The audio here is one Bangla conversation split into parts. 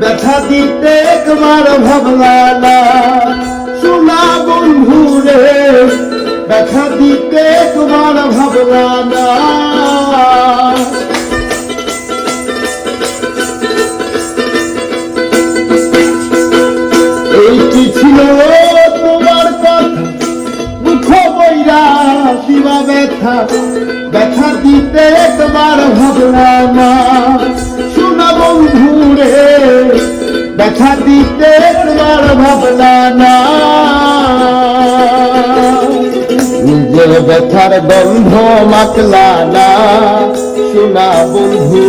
ব্যথা দিতে একবার ভাবলা না শোনা বন্ধু রে, ব্যথা দিতে একবার ভাবলা এই কি ছিল তোমার কথা? মুখ বইরা দিবা ব্যথা? ব্যথা দিতে তোমার ভাবনা শোনা বন্ধু রে ব্যথা দিতে তোমার ভাবনা না। নিজের ব্যথার গন্ধ মাতলা না। শোনা বন্ধু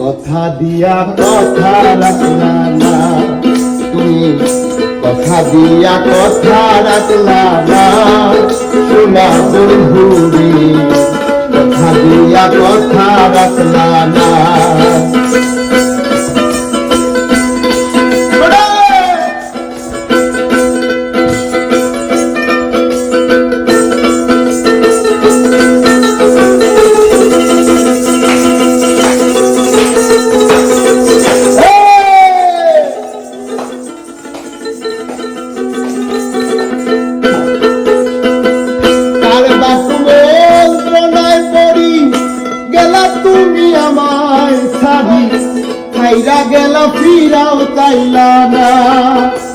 কথা দিয়া কথা রাখলা না। তুমি কথা দিয়া কথা রাখলা না। শোনা বন্ধুরি, কথা দিয়া কথা রাখলা না। তুমি আমায় ছাড়ি খাইরা গেল, ফিরাও তাইলা না।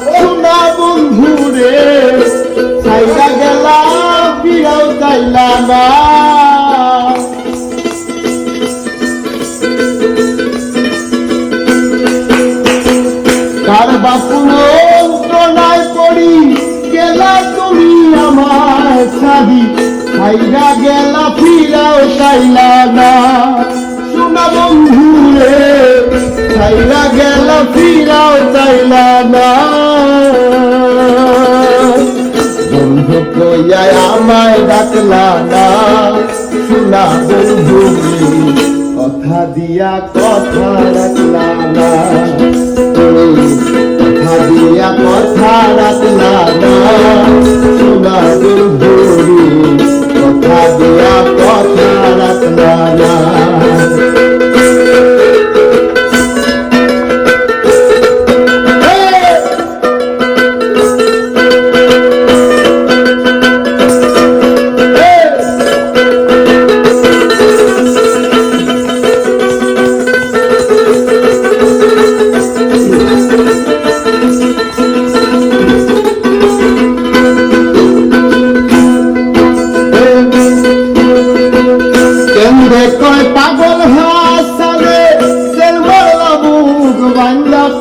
সোনা বন্ধু রে, খাইরা গেলা, ফিরাও তাইলা না। কার বাপু খাইরা গেলা, ফিরাও চাইলা না। শোনা বন্ধু রে খাইরা গেলা, ফিরাও চাইলা না। বন্ধু কইয়া আমায় ডাকলা না। শোনা বন্ধু কথা দিয়া কথা রাখলা না। কথা দিয়া কথা রাখলা না। শোনা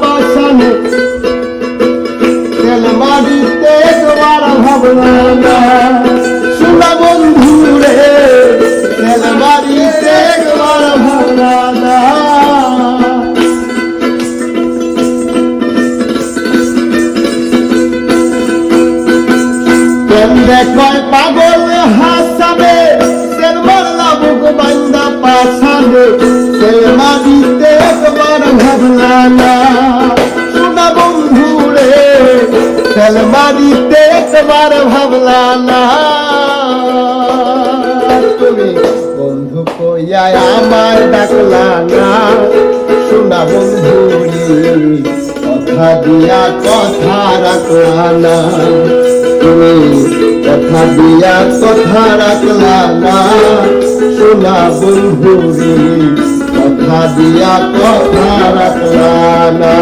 পাশানে। তেল মারিতে তোমার ভাবনা না। শোনা বন্ধু রে, তেল মারিতে তোমার ভাবনা না। পাগল হাসাবে তেল মারিতে একবার ভাবলা না। তুমি বন্ধু কইয়া আমার ডাকলা না। শোনা বন্ধু কথা দিয়া কথা রাখলা না। তুমি কথা দিয়া কথা রাখলা না। শোনা বন্ধুরি কথা দিয়া কথা রাখলা